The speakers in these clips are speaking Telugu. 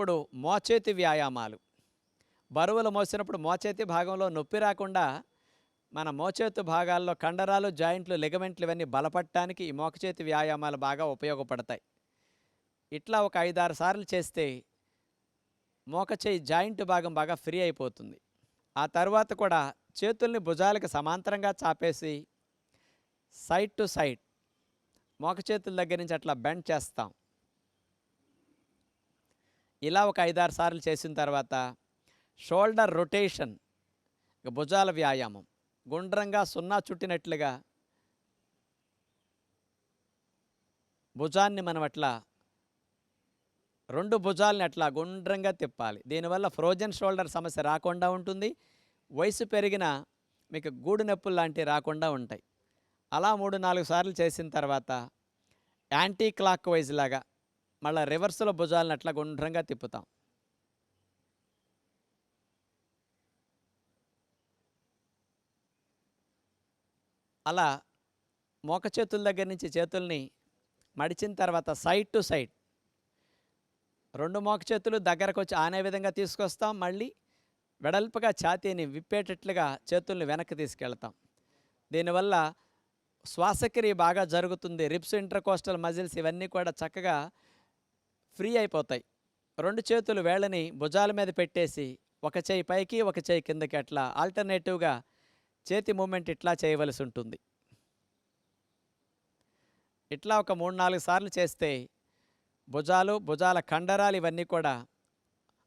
మోసినప్పుడు మోచేతి వ్యాయామాలు. బరువులు మోసినప్పుడు మోచేతి భాగంలో నొప్పి రాకుండా మన మోచేతు భాగాల్లో కండరాలు జాయింట్లు లిగమెంట్లు ఇవన్నీ బలపడటానికి ఈ మోకచేతి వ్యాయామాలు బాగా ఉపయోగపడతాయి. ఇట్లా ఒక ఐదారు సార్లు చేస్తే మోకచేయి జాయింట్ భాగం బాగా ఫ్రీ అయిపోతుంది. ఆ తర్వాత కూడా చేతుల్ని భుజాలకు సమాంతరంగా చాపేసి సైడ్ టు సైడ్ మోకచేతుల దగ్గర నుంచి అట్లా బెండ్ చేస్తాం. ఇలా ఒక ఐదారు సార్లు చేసిన తర్వాత షోల్డర్ రొటేషన్ భుజాల వ్యాయామం గుండ్రంగా సున్నా చుట్టినట్లుగా భుజాన్ని మనం అట్లా రెండు భుజాలని అట్లా గుండ్రంగా తిప్పాలి. దీనివల్ల ఫ్రోజన్ షోల్డర్ సమస్య రాకుండా ఉంటుంది. వయసు పెరిగిన మీకు గూడు నొప్పులు లాంటివి రాకుండా ఉంటాయి. అలా మూడు నాలుగు సార్లు చేసిన తర్వాత యాంటీ క్లాక్ వైజ్ లాగా మళ్ళీ రివర్స్లో భుజాలను అట్లా గుండ్రంగా తిప్పుతాం. అలా మోక చేతుల దగ్గర నుంచి చేతుల్ని మడిచిన తర్వాత సైడ్ టు సైడ్ రెండు మోక చేతులు దగ్గరకు వచ్చి ఆనే విధంగా తీసుకొస్తాం. మళ్ళీ వెడల్పుగా ఛాతీని విప్పేటట్లుగా చేతుల్ని వెనక్కి తీసుకెళ్తాం. దీనివల్ల శ్వాసక్రియ బాగా జరుగుతుంది. రిప్స్ ఇంటర్కోస్టల్ మజిల్స్ ఇవన్నీ కూడా చక్కగా ఫ్రీ అయిపోతాయి. రెండు చేతులు వేళ్ళని భుజాల మీద పెట్టేసి ఒక చేయి పైకి ఒక చేయి కిందకి అట్లా ఆల్టర్నేటివ్గా చేతి మూమెంట్ ఇట్లా చేయవలసి ఉంటుంది. ఇట్లా ఒక మూడు నాలుగు సార్లు చేస్తే భుజాలు భుజాల కండరాలు ఇవన్నీ కూడా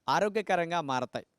ఆరోగ్యకరంగా మారతాయి.